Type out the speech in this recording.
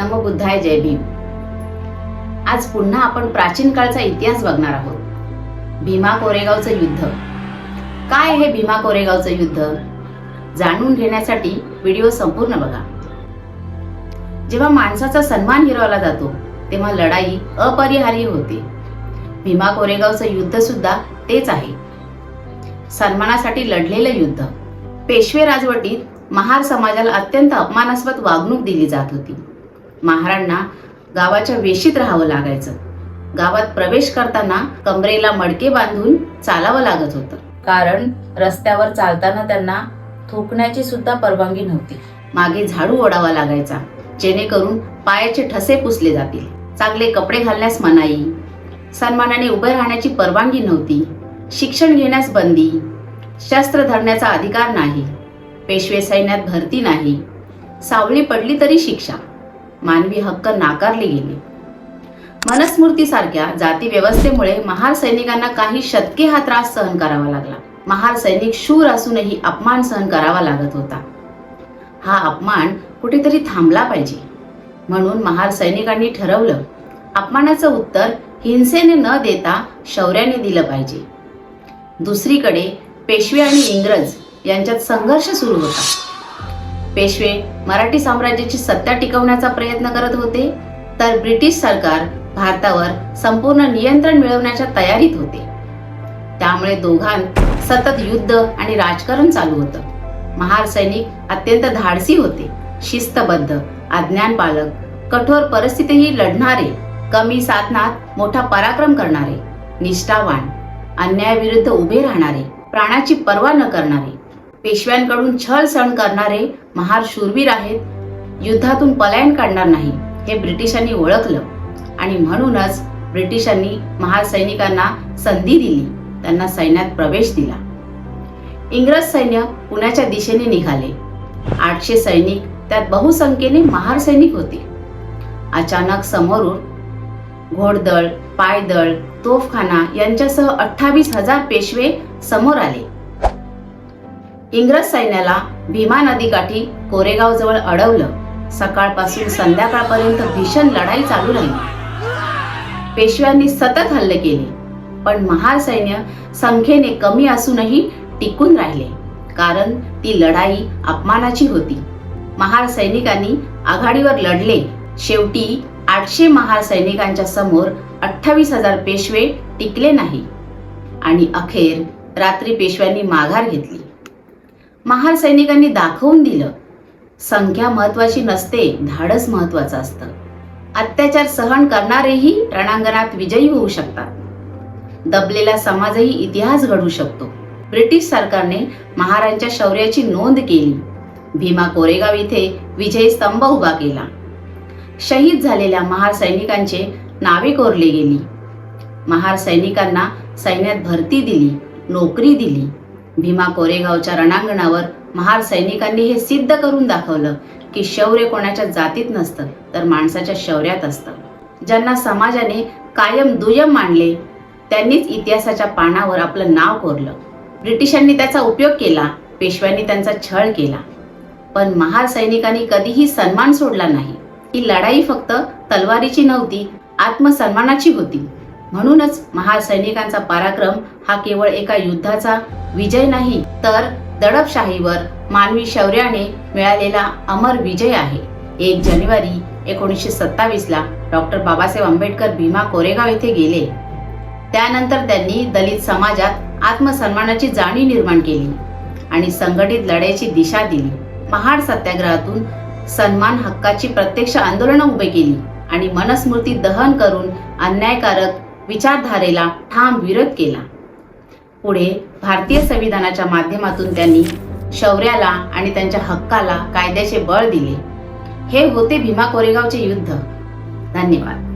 नमो बुद्धाय जय भीम. आज पुन्हा आपण प्राचीन काळचा इतिहास बघणार आहोत. भीमा कोरेगावचं युद्ध. काय हे भीमा कोरेगावचं युद्ध? जाणून घेण्यासाठी व्हिडिओ संपूर्ण बघा. जेव्हा माणसाचा सन्मान हिरवला जातो तेव्हा लढाई अपरिहार्य होते. भीमा कोरेगावचं युद्ध सुद्धा तेच आहे. सन्मानासाठी लढलेलं युद्ध. पेशवे राजवटीत महार समाजाला अत्यंत अपमानास्पद वागणूक दिली जात होती. महारांना गावाच्या वेशीत राहावं लागायचं. गावात प्रवेश करताना कमरेला मडके बांधून चालावं लागत होतं. कारण रस्त्यावर चालताना त्यांना थुकण्याची सुद्धा परवानगी नव्हती. मागे झाडू ओढावा लागायचा जेणेकरून पायाचे ठसे पुसले जातील. चांगले कपडे घालण्यास मनाई सन्मानाने उभे राहण्याची परवानगी नव्हती. शिक्षण घेण्यास बंदी शस्त्र धरण्याचा अधिकार नाही पेशवे सैन्यात भरती नाही सावळी पडली तरी शिक्षा. मानवी हक्क नाकारले गेले. मनस्मृतीसारख्या जाती व्यवस्थेमुळे महार सैनिकांना काही शतके हा त्रास सहन करावा लागला. महार सैनिक शूर असूनही अपमान सहन करावा लागत होता. हा अपमान कुठेतरी थांबला पाहिजे. म्हणून महार सैनिकांनी ठरवलं अपमानाचं उत्तर हिंसेने न देता शौर्याने दिलं पाहिजे. दुसरीकडे पेशवे आणि इंग्रज यांच्यात संघर्ष सुरू होता. पेशवे मराठी साम्राज्याची सत्ता टिकवण्याचा प्रयत्न करत होते तर ब्रिटिश सरकार भारतावर संपूर्ण नियंत्रण मिळवण्याच्या तयारीत होते. त्यामुळे दोघांत सतत युद्ध आणि राजकारण चालू होतं. महार सैनिक अत्यंत धाडसी होते शिस्तबद्ध अज्ञान पालक कठोर परिस्थितीही लढणारे कमी साधनात मोठा पराक्रम करणारे निष्ठावान अन्यायाविरुद्ध उभे राहणारे प्राणाची पर्वा न करणारे पेशव्यांकडून छळ सण करणारे महार शूरवीर आहेत. युद्धातून पलायन काढणार नाही हे ब्रिटिशांनी ओळखलं. आणि म्हणूनच ब्रिटिशांनी महार सैनिकांना संधी दिली त्यांना सैन्यात प्रवेश दिला. इंग्रज सैन्य पुण्याच्या दिशेने निघाले. आठशे सैनिक त्यात बहुसंख्येने महार सैनिक होते. अचानक समोरून घोडदळ पायदळ तोफखाना यांच्यासह अठ्ठावीस हजार पेशवे समोर आले. इंग्रज सैन्याला भीमा नदीकाठी कोरेगाव जवळ अडवलं. सकाळपासून संध्याकाळपर्यंत भीषण लढाई चालू राहिली. पेशव्यांनी सतत हल्ले केले पण महार सैन्य संख्येने कमी असूनही टिकून राहिले कारण ती लढाई अपमानाची होती. महार सैनिकांनी आघाडीवर लढले. शेवटी आठशे महार सैनिकांच्या समोर अठ्ठावीस हजार पेशवे टिकले नाही. आणि अखेर रात्री पेशव्यांनी माघार घेतली. महार सैनिकांनी दाखवून दिलं. संख्या महत्वाची नसते धाडस महत्वाचं असतं. अत्याचार सहन करणारेही रणांगणात विजयी होऊ शकतात. दबलेला समाजही इतिहास घडू शकतो. ब्रिटिश सरकारने महारांच्या शौर्याची नोंद केली. भीमा कोरेगाव इथे विजय स्तंभ उभा केला. शहीद झालेल्या महार सैनिकांचे नावे कोरले गेली. महार सैनिकांना सैन्यात भरती दिली नोकरी दिली. भीमा कोरेगावच्या रणांगणावर महार सैनिकांनी हे सिद्ध करून दाखवलं की शौर्य कोणाच्या जातीत नसतं तर माणसाच्या शौर्यात असतं. ज्यांना समाजाने कायम दुय्यम मानले त्यांनीच इतिहासाच्या पानावर आपलं नाव कोरलं. ब्रिटिशांनी त्याचा उपयोग केला पेशव्यांनी त्यांचा छळ केला. पण महार सैनिकांनी कधीही सन्मान सोडला नाही. ही लढाई फक्त तलवारीची नव्हती आत्मसन्मानाची होती. म्हणूनच महार सैनिकांचा पराक्रम हा केवळ एका युद्धाचा विजय नाही तर दडपशाहीवर मानवी शौर्याने मिळालेला अमर विजय आहे. एक जानेवारी एकोणीसशे सत्तावीस ला डॉक्टर बाबासाहेब आंबेडकर भीमा कोरेगाव येथे गेले. त्यानंतर त्यांनी दलित समाजात आत्मसन्मानाची जाणीव निर्माण केली आणि संघटित लढाईची दिशा दिली. महाड सत्याग्रहातून सन्मान हक्काची प्रत्यक्ष आंदोलनं उभे केली आणि मनस्मृती दहन करून अन्यायकारक विचारधारेला ठाम विरोध केला. पुढे भारतीय संविधानाच्या माध्यमातून त्यांनी शौर्याला आणि त्यांच्या हक्काला कायद्याचे बळ दिले. हे होते भीमा कोरेगावचे युद्ध. धन्यवाद.